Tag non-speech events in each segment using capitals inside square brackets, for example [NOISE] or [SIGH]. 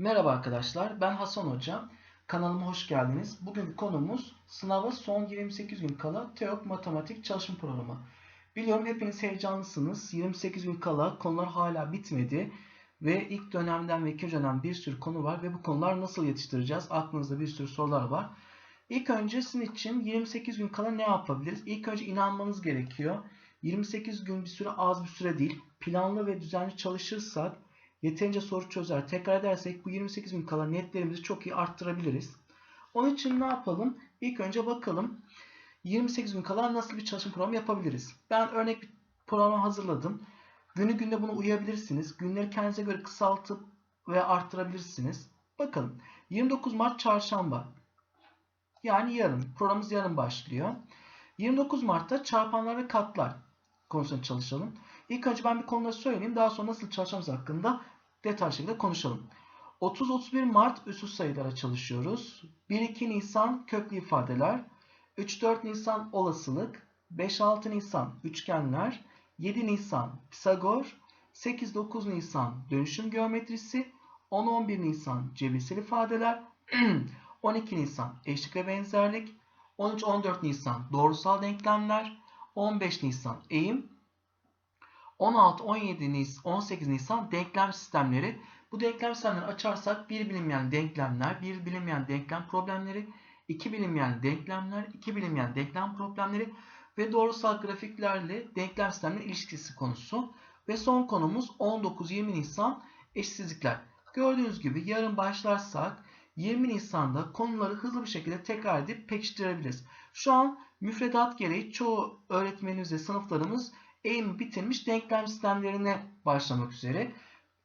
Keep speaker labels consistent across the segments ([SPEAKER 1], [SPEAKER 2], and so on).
[SPEAKER 1] Merhaba arkadaşlar, ben Hasan Hoca. Kanalıma hoş geldiniz. Bugün konumuz sınava son 28 gün kala TEOK Matematik Çalışma Programı. Biliyorum hepiniz heyecanlısınız. 28 gün kala konular hala bitmedi. Ve ilk dönemden ve ikinci dönem bir sürü konu var ve bu konular nasıl yetiştireceğiz? Aklınızda bir sürü sorular var. İlk önce sizin için 28 gün kala ne yapabiliriz? İlk önce inanmanız gerekiyor. 28 gün bir süre az bir süre değil. Planlı ve düzenli çalışırsak yeterince soru çözer, tekrar edersek bu 28 gün kala netlerimizi çok iyi arttırabiliriz. Onun için ne yapalım? İlk önce bakalım 28 gün kala nasıl bir çalışma programı yapabiliriz? Ben örnek bir program hazırladım. Günü günde bunu uyabilirsiniz. Günleri kendinize göre kısaltıp ve arttırabilirsiniz. Bakın 29 Mart çarşamba. Yani yarın. Programımız yarın başlıyor. 29 Mart'ta çarpanlar ve katlar konusunda çalışalım. İlk önce ben bir konuda söyleyeyim. Daha sonra nasıl çalışacağımız hakkında detaylı şekilde konuşalım. 30-31 Mart üsü sayılara çalışıyoruz. 1-2 Nisan köklü ifadeler. 3-4 Nisan olasılık. 5-6 Nisan üçgenler. 7 Nisan Pisagor. 8-9 Nisan dönüşüm geometrisi. 10-11 Nisan cebirsel ifadeler. [CLEARS THROAT] 12 Nisan eşlik ve benzerlik. 13-14 Nisan doğrusal denklemler. 15 Nisan eğim. 16, 17 Nisan, 18 Nisan denklem sistemleri. Bu denklem sistemleri açarsak bir bilinmeyen denklemler, bir bilinmeyen denklem problemleri, iki bilinmeyen denklemler, iki bilinmeyen denklem problemleri ve doğrusal grafiklerle denklem sistemlerinin ilişkisi konusu. Ve son konumuz 19-20 Nisan eşitsizlikler. Gördüğünüz gibi yarın başlarsak 20 Nisan'da konuları hızlı bir şekilde tekrar edip pekiştirebiliriz. Şu an müfredat gereği çoğu öğretmenimiz ve sınıflarımız eğimi bitirmiş denklem sistemlerine başlamak üzere.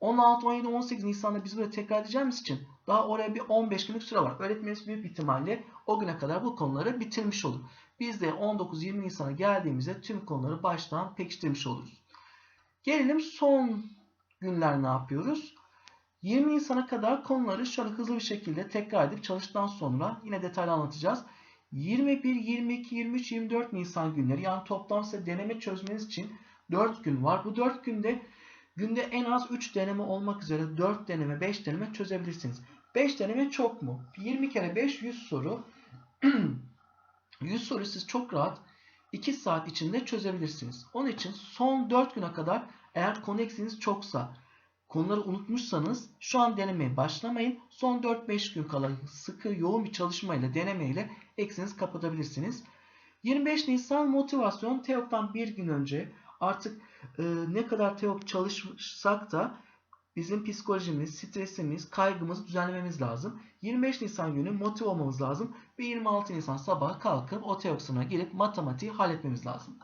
[SPEAKER 1] 16, 17, 18 Nisan'da biz böyle tekrar edeceğimiz için daha oraya bir 15 günlük süre var. Öğretmenimiz büyük ihtimalle o güne kadar bu konuları bitirmiş olur. Biz de 19-20 Nisan'a geldiğimizde tüm konuları baştan pekiştirmiş oluruz. Gelelim son günler ne yapıyoruz? 20 Nisan'a kadar konuları şöyle hızlı bir şekilde tekrar edip çalıştıktan sonra yine detaylı anlatacağız. 21, 22, 23, 24 Nisan günleri yani toplam size deneme çözmeniz için 4 gün var. Bu 4 günde günde en az 3 deneme olmak üzere 4 deneme, 5 deneme çözebilirsiniz. 5 deneme çok mu? 20 kere 5 100 soru. [CLEARS THROAT] 100 soru siz çok rahat 2 saat içinde çözebilirsiniz. Onun için son 4 güne kadar eğer konu eksiğiniz çoksa konuları unutmuşsanız şu an denemeye başlamayın. Son 4-5 gün kala sıkı yoğun bir çalışmayla denemeyle eksinizi kapatabilirsiniz. 25 Nisan motivasyon TEOK'tan bir gün önce artık e, ne kadar TEOK çalışsak da bizim psikolojimiz, stresimiz, kaygımızı düzenlememiz lazım. 25 Nisan günü motive olmamız lazım ve 26 Nisan sabah kalkıp o TEOK sınavına girip matematiği halletmemiz lazım.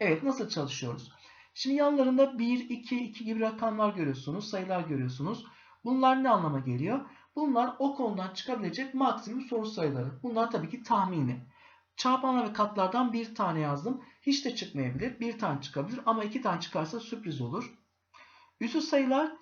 [SPEAKER 1] Evet nasıl çalışıyoruz? Şimdi yanlarında 1, 2, 2 gibi rakamlar görüyorsunuz, sayılar görüyorsunuz. Bunlar ne anlama geliyor? Bunlar o konudan çıkabilecek maksimum soru sayıları. Bunlar tabii ki tahmini. Çarpanlar ve katlardan bir tane yazdım. Hiç de çıkmayabilir. Bir tane çıkabilir ama iki tane çıkarsa sürpriz olur. Üstü sayılar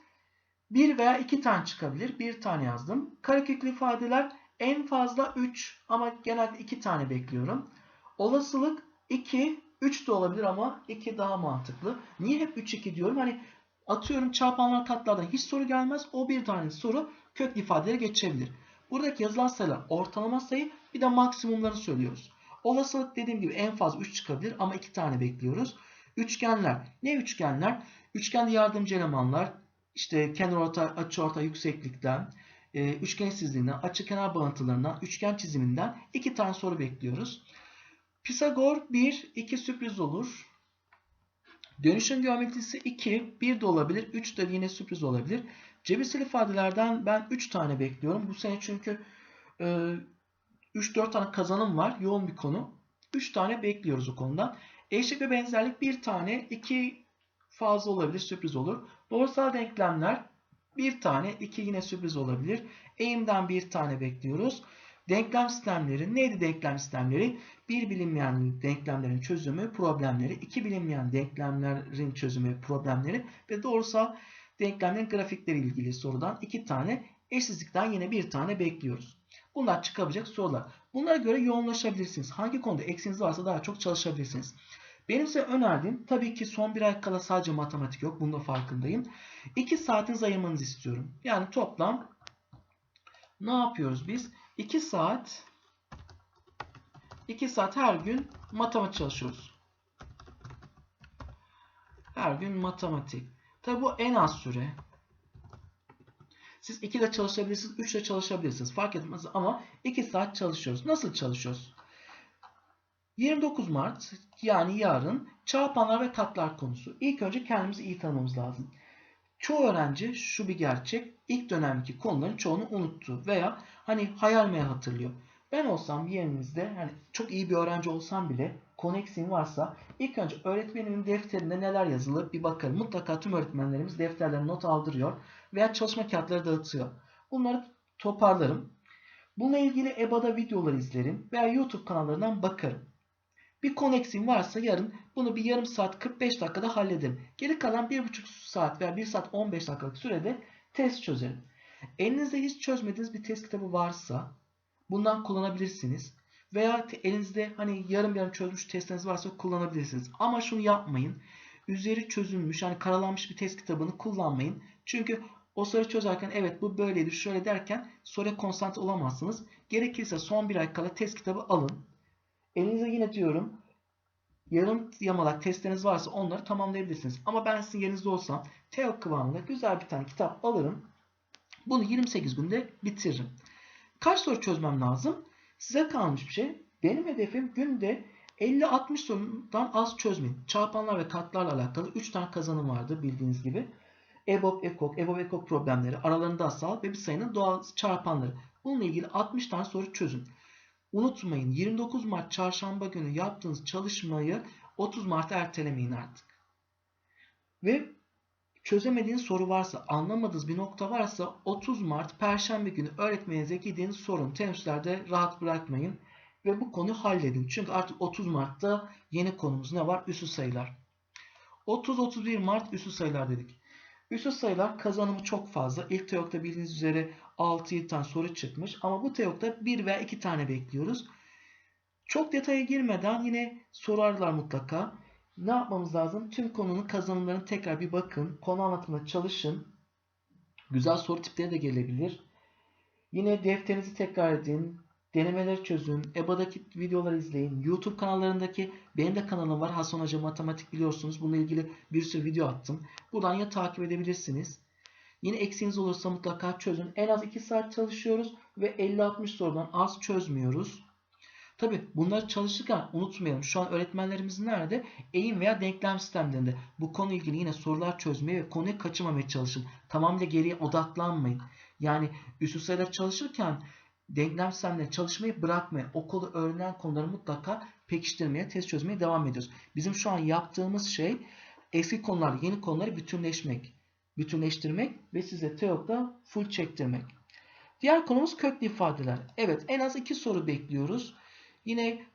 [SPEAKER 1] bir veya iki tane çıkabilir. Bir tane yazdım. Kareköklü ifadeler en fazla 3 ama genelde iki tane bekliyorum. Olasılık 2, 3 de olabilir ama 2 daha mantıklı. Niye hep 3, 2 diyorum? Hani atıyorum çarpanlar katlardan hiç soru gelmez. O bir tane soru kök ifadelere geçebilir. Buradaki yazılan sayılar ortalama sayı bir de maksimumları söylüyoruz. Olasılık dediğim gibi en fazla 3 çıkabilir ama 2 tane bekliyoruz. Üçgenler. Ne üçgenler? Üçgende yardımcı elemanlar işte kenar orta, açı orta yükseklikten, e, üçgen eşsizliğinden, açı kenar bağıntılarından, üçgen çiziminden 2 tane soru bekliyoruz. Pisagor 1, 2 sürpriz olur. Dönüşüm geometrisi 2, 1 de olabilir, 3 de yine sürpriz olabilir. Cebirsel ifadelerden ben 3 tane bekliyorum. Bu sene çünkü e, 3-4 tane kazanım var. Yoğun bir konu. 3 tane bekliyoruz o konudan. Eşlik ve benzerlik 1 tane, 2 fazla olabilir, sürpriz olur. Doğrusal denklemler 1 tane, 2 yine sürpriz olabilir. Eğimden 1 tane bekliyoruz. Denklem sistemleri neydi denklem sistemleri? Bir bilinmeyen denklemlerin çözümü, problemleri, iki bilinmeyen denklemlerin çözümü, problemleri ve doğrusal denklemlerin grafikleri ilgili sorudan iki tane, eşsizlikten yine bir tane bekliyoruz. Bunlar çıkabilecek sorular. Bunlara göre yoğunlaşabilirsiniz. Hangi konuda eksiniz varsa daha çok çalışabilirsiniz. Benim size önerdiğim tabii ki son bir ay kala sadece matematik yok. Bunun da farkındayım. 2 saatinizi ayırmanızı istiyorum. Yani toplam ne yapıyoruz biz? 2 saat 2 saat her gün matematik çalışıyoruz. Her gün matematik. Tabi bu en az süre. Siz 2 de çalışabilirsiniz, 3 de çalışabilirsiniz. Fark etmez ama 2 saat çalışıyoruz. Nasıl çalışıyoruz? 29 Mart yani yarın çarpanlar ve katlar konusu. İlk önce kendimizi iyi tanımamız lazım. Çoğu öğrenci şu bir gerçek. ilk dönemdeki konuların çoğunu unuttu veya hani hayal meyal hatırlıyor. Ben olsam yerinizde yani çok iyi bir öğrenci olsam bile konu eksiğim varsa ilk önce öğretmenimin defterinde neler yazılı bir bakarım. Mutlaka tüm öğretmenlerimiz defterlerine not aldırıyor veya çalışma kağıtları dağıtıyor. Bunları toparlarım. Bununla ilgili EBA'da videolar izlerim veya YouTube kanallarından bakarım. Bir konu eksiğim varsa yarın bunu bir yarım saat 45 dakikada hallederim. Geri kalan 1,5 saat veya 1 saat 15 dakikalık sürede test çözerim. Elinizde hiç çözmediğiniz bir test kitabı varsa bundan kullanabilirsiniz. Veya elinizde hani yarım yarım çözmüş testiniz varsa kullanabilirsiniz. Ama şunu yapmayın. Üzeri çözülmüş yani karalanmış bir test kitabını kullanmayın. Çünkü o soru çözerken evet bu böyleydi şöyle derken soruya konsantre olamazsınız. Gerekirse son bir ay kala test kitabı alın. Elinize yine diyorum yarım yamalak testleriniz varsa onları tamamlayabilirsiniz. Ama ben sizin yerinizde olsam teo kıvamında güzel bir tane kitap alırım. Bunu 28 günde bitiririm. Kaç soru çözmem lazım? Size kalmış bir şey. Benim hedefim günde 50-60 sorudan az çözmeyin. Çarpanlar ve katlarla alakalı 3 tane kazanım vardı bildiğiniz gibi. EBOB, EKOK, EBOB, EKOK problemleri, aralarında asal ve bir sayının doğal çarpanları. Bununla ilgili 60 tane soru çözün. Unutmayın 29 Mart çarşamba günü yaptığınız çalışmayı 30 Mart'a ertelemeyin artık. Ve çözemediğiniz soru varsa, anlamadığınız bir nokta varsa 30 Mart Perşembe günü öğretmeninize gidin sorun. Teneffüslerde rahat bırakmayın ve bu konuyu halledin. Çünkü artık 30 Mart'ta yeni konumuz ne var? Üssü sayılar. 30-31 Mart üssü sayılar dedik. Üssü sayılar kazanımı çok fazla. İlk TEOK'ta bildiğiniz üzere 6-7 tane soru çıkmış. Ama bu TEOK'ta 1 veya 2 tane bekliyoruz. Çok detaya girmeden yine sorarlar mutlaka. Ne yapmamız lazım? Tüm konunun kazanımlarını tekrar bir bakın. Konu anlatımına çalışın. Güzel soru tipleri de gelebilir. Yine defterinizi tekrar edin. Denemeleri çözün. EBA'daki videoları izleyin. YouTube kanallarındaki benim de kanalım var. Hasan Hoca Matematik biliyorsunuz. Bununla ilgili bir sürü video attım. Buradan ya takip edebilirsiniz. Yine eksiğiniz olursa mutlaka çözün. En az 2 saat çalışıyoruz ve 50-60 sorudan az çözmüyoruz. Tabi bunları çalışırken unutmayalım. Şu an öğretmenlerimiz nerede? Eğim veya denklem sistemlerinde. Bu konu ilgili yine sorular çözmeye ve konuyu kaçırmamaya çalışın. Tamamıyla geriye odaklanmayın. Yani üstü sayılar çalışırken denklem sistemleri çalışmayı bırakmayın. O konu öğrenilen konuları mutlaka pekiştirmeye, test çözmeye devam ediyoruz. Bizim şu an yaptığımız şey eski konular, yeni konuları bütünleşmek. Bütünleştirmek ve size TEOK'ta full çektirmek. Diğer konumuz köklü ifadeler. Evet en az iki soru bekliyoruz. Yine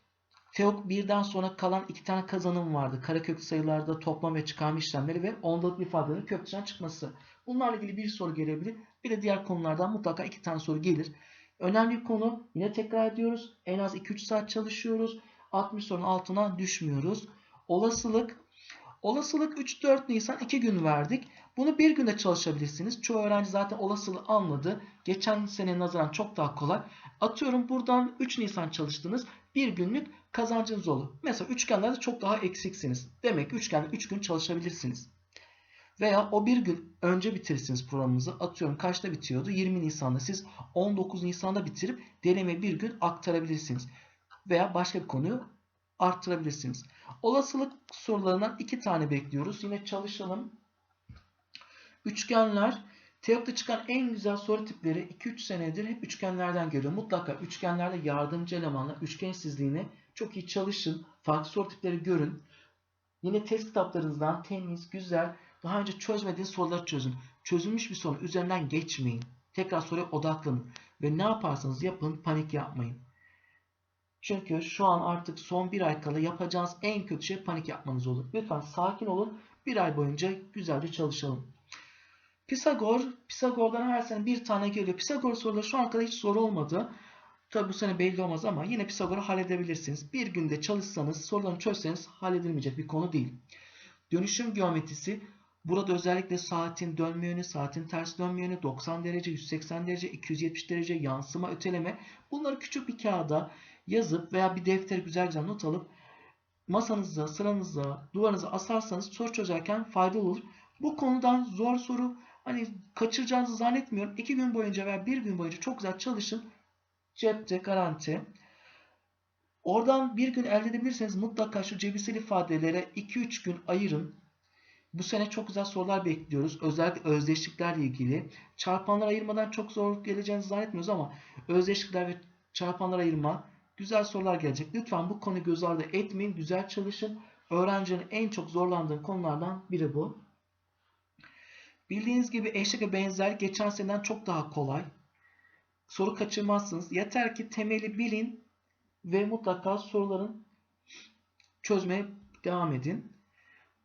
[SPEAKER 1] TEOK birden sonra kalan iki tane kazanım vardı. Kareköklü sayılarda toplam ve çıkarma işlemleri ve ondalıklı ifadelerin kökten çıkması. Bunlarla ilgili bir soru gelebilir. Bir de diğer konulardan mutlaka iki tane soru gelir. Önemli konu. Yine tekrar ediyoruz. En az 2-3 saat çalışıyoruz. 60 sorunun altına düşmüyoruz. Olasılık. Olasılık 3-4 Nisan 2 gün verdik. Bunu bir günde çalışabilirsiniz. Çoğu öğrenci zaten olasılığı anladı. Geçen sene nazaran çok daha kolay. Atıyorum buradan 3 Nisan çalıştınız. Bir günlük kazancınız olur. Mesela üçgenlerde çok daha eksiksiniz. Demek ki üçgende 3 gün çalışabilirsiniz. Veya o bir gün önce bitirirsiniz programınızı. Atıyorum kaçta bitiyordu? 20 Nisan'da. Siz 19 Nisan'da bitirip deneme bir gün aktarabilirsiniz. Veya başka bir konuyu arttırabilirsiniz. Olasılık sorularından iki tane bekliyoruz. Yine çalışalım. Üçgenler. TEOK'ta çıkan en güzel soru tipleri 2-3 senedir hep üçgenlerden geliyor. Mutlaka üçgenlerde yardımcı elemanla üçgensizliğini çok iyi çalışın. Farklı soru tipleri görün. Yine test kitaplarınızdan temiz, güzel, daha önce çözmediğiniz soruları çözün. Çözülmüş bir soru üzerinden geçmeyin. Tekrar soruya odaklanın. Ve ne yaparsanız yapın panik yapmayın. Çünkü şu an artık son bir ay kala yapacağınız en kötü şey panik yapmanız olur. Lütfen sakin olun. Bir ay boyunca güzelce çalışalım. Pisagor, Pisagor'dan her sene bir tane geliyor. Pisagor soruları şu an kadar hiç soru olmadı. Tabi bu sene belli olmaz ama yine Pisagor'u halledebilirsiniz. Bir günde çalışsanız, sorularını çözseniz halledilmeyecek bir konu değil. Dönüşüm geometrisi Burada özellikle saatin dönme yönü, saatin ters dönme yönü, 90 derece, 180 derece, 270 derece, yansıma, öteleme. Bunları küçük bir kağıda yazıp veya bir deftere güzel güzel not alıp masanıza, sıranıza, duvarınıza asarsanız soru çözerken faydalı olur. Bu konudan zor soru hani kaçıracağınızı zannetmiyorum. 2 gün boyunca veya 1 gün boyunca çok güzel çalışın. Cepte garanti. Oradan bir gün elde edebilirseniz mutlaka şu cebirsel ifadelere 2-3 gün ayırın. Bu sene çok güzel sorular bekliyoruz. Özellikle özdeşliklerle ilgili. Çarpanlar ayırmadan çok zor geleceğinizi zannetmiyoruz ama özdeşlikler ve çarpanlar ayırma güzel sorular gelecek. Lütfen bu konuyu göz ardı etmeyin. Güzel çalışın. Öğrencinin en çok zorlandığı konulardan biri bu. Bildiğiniz gibi eşlik ve benzerlik geçen seneden çok daha kolay. Soru kaçırmazsınız. Yeter ki temeli bilin ve mutlaka soruların çözmeye devam edin.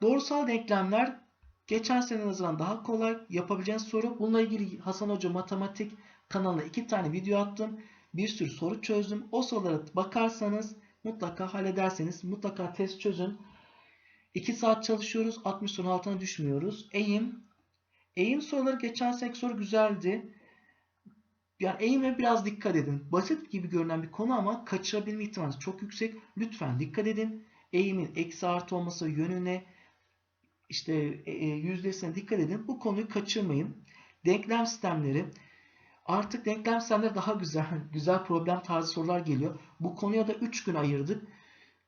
[SPEAKER 1] Doğrusal denklemler geçen sene nazaran daha kolay yapabileceğiniz soru. Bununla ilgili Hasan Hoca Matematik kanalına iki tane video attım. Bir sürü soru çözdüm. O sorulara bakarsanız mutlaka hallederseniz mutlaka test çözün. 2 saat çalışıyoruz. 60 sorunun altına düşmüyoruz. Eğim. Eğim soruları geçen seneki soru güzeldi. Yani eğime biraz dikkat edin. Basit gibi görünen bir konu ama kaçırabilme ihtimali çok yüksek. Lütfen dikkat edin. Eğimin eksi artı olması yönüne işte e, e, yüzdesine dikkat edin. Bu konuyu kaçırmayın. Denklem sistemleri artık denklem sistemleri daha güzel [LAUGHS] güzel problem tarzı sorular geliyor. Bu konuya da 3 gün ayırdık.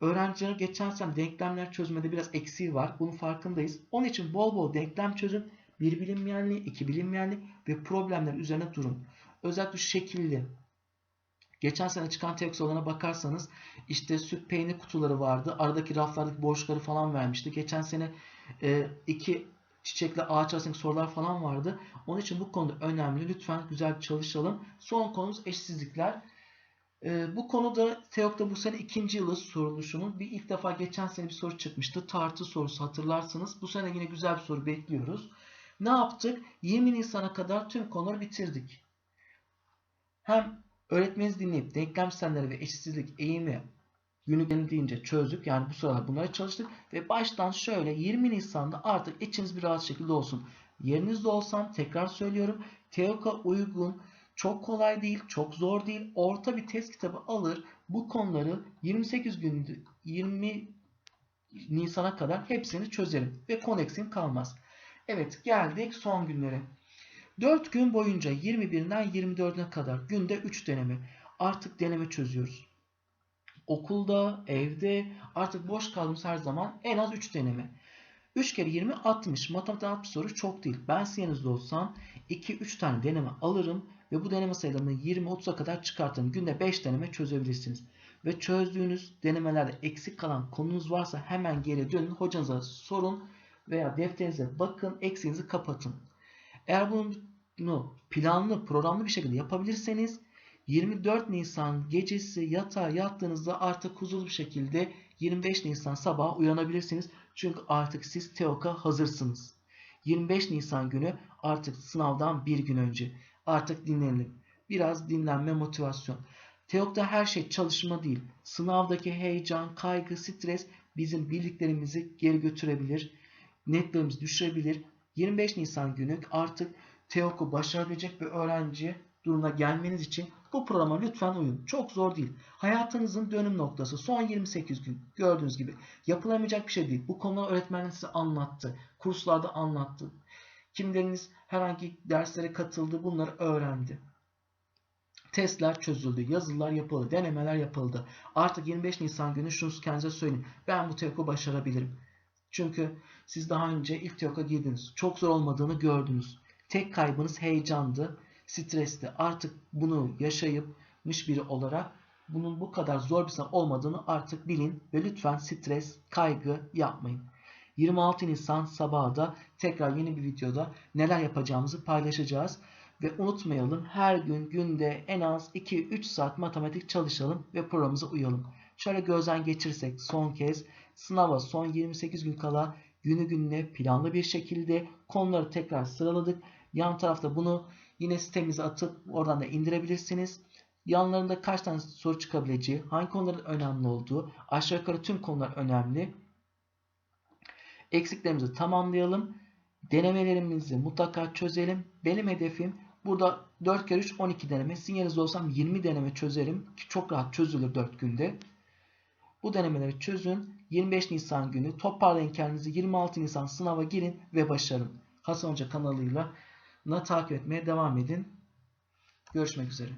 [SPEAKER 1] Öğrencilerin geçen sene denklemler çözmede biraz eksiği var. Bunun farkındayız. Onun için bol bol denklem çözün. Bir bilinmeyenli, iki bilinmeyenli ve problemler üzerine durun. Özellikle şu şekilli. Geçen sene çıkan tek sorularına bakarsanız işte süt peynir kutuları vardı. Aradaki raflardaki boşlukları falan vermişti. Geçen sene e, iki çiçekle ağaç arasındaki sorular falan vardı. Onun için bu konuda önemli. Lütfen güzel çalışalım. Son konumuz eşsizlikler. E, bu konuda TEOK'ta bu sene ikinci yılı soruluşunun bir ilk defa geçen sene bir soru çıkmıştı. Tartı sorusu hatırlarsınız. Bu sene yine güzel bir soru bekliyoruz. Ne yaptık? 20 Nisan'a kadar tüm konuları bitirdik. Hem öğretmeniz dinleyip denklem sistemleri ve eşitsizlik eğimi günü denildiğince çözdük. Yani bu sıralar bunlara çalıştık. Ve baştan şöyle 20 Nisan'da artık içiniz bir rahat şekilde olsun. Yerinizde olsam tekrar söylüyorum. TEOK'a uygun, çok kolay değil, çok zor değil. Orta bir test kitabı alır. Bu konuları 28 gün 20 Nisan'a kadar hepsini çözerim. Ve koneksim kalmaz. Evet geldik son günlere. 4 gün boyunca 21'den 24'üne kadar günde 3 deneme. Artık deneme çözüyoruz. Okulda, evde artık boş kaldığımız her zaman en az 3 deneme. 3 kere 20 60. Matematik 60 soru çok değil. Ben sizin yanınızda olsam 2-3 tane deneme alırım ve bu deneme sayılarını 20-30'a kadar çıkartırım. Günde 5 deneme çözebilirsiniz. Ve çözdüğünüz denemelerde eksik kalan konunuz varsa hemen geri dönün. Hocanıza sorun veya defterinize bakın. Eksiğinizi kapatın. Eğer bunu planlı, programlı bir şekilde yapabilirseniz 24 Nisan gecesi yatağa yattığınızda artık huzurlu bir şekilde 25 Nisan sabah uyanabilirsiniz. Çünkü artık siz TEOK'a hazırsınız. 25 Nisan günü artık sınavdan bir gün önce. Artık dinlenelim. Biraz dinlenme, motivasyon. TEOK'ta her şey çalışma değil. Sınavdaki heyecan, kaygı, stres bizim bildiklerimizi geri götürebilir. Netlerimizi düşürebilir. 25 Nisan günü artık TEOK'u başarabilecek bir öğrenci durumuna gelmeniz için bu programa lütfen uyun. Çok zor değil. Hayatınızın dönüm noktası son 28 gün gördüğünüz gibi yapılamayacak bir şey değil. Bu konuları öğretmenler size anlattı. Kurslarda anlattı. Kimleriniz herhangi derslere katıldı bunları öğrendi. Testler çözüldü, yazılar yapıldı, denemeler yapıldı. Artık 25 Nisan günü şunu kendinize söyleyin. Ben bu TEOK'u başarabilirim. Çünkü siz daha önce ilk TEOK'a girdiniz. Çok zor olmadığını gördünüz. Tek kaybınız heyecandı, stresti. Artık bunu yaşayıpmış biri olarak bunun bu kadar zor bir sınav olmadığını artık bilin ve lütfen stres, kaygı yapmayın. 26 Nisan sabahı da tekrar yeni bir videoda neler yapacağımızı paylaşacağız. Ve unutmayalım her gün günde en az 2-3 saat matematik çalışalım ve programımıza uyalım. Şöyle gözden geçirsek son kez sınava son 28 gün kala günü gününe planlı bir şekilde konuları tekrar sıraladık. Yan tarafta bunu yine sitemize atıp oradan da indirebilirsiniz. Yanlarında kaç tane soru çıkabileceği, hangi konuların önemli olduğu, aşağı yukarı tüm konular önemli. Eksiklerimizi tamamlayalım. Denemelerimizi mutlaka çözelim. Benim hedefim burada 4 kere 3 12 deneme. Sizin yerinizde olsam 20 deneme çözerim ki çok rahat çözülür 4 günde. Bu denemeleri çözün. 25 Nisan günü toparlayın kendinizi. 26 Nisan sınava girin ve başarın. Hasan Hoca kanalıyla na takip etmeye devam edin. Görüşmek üzere.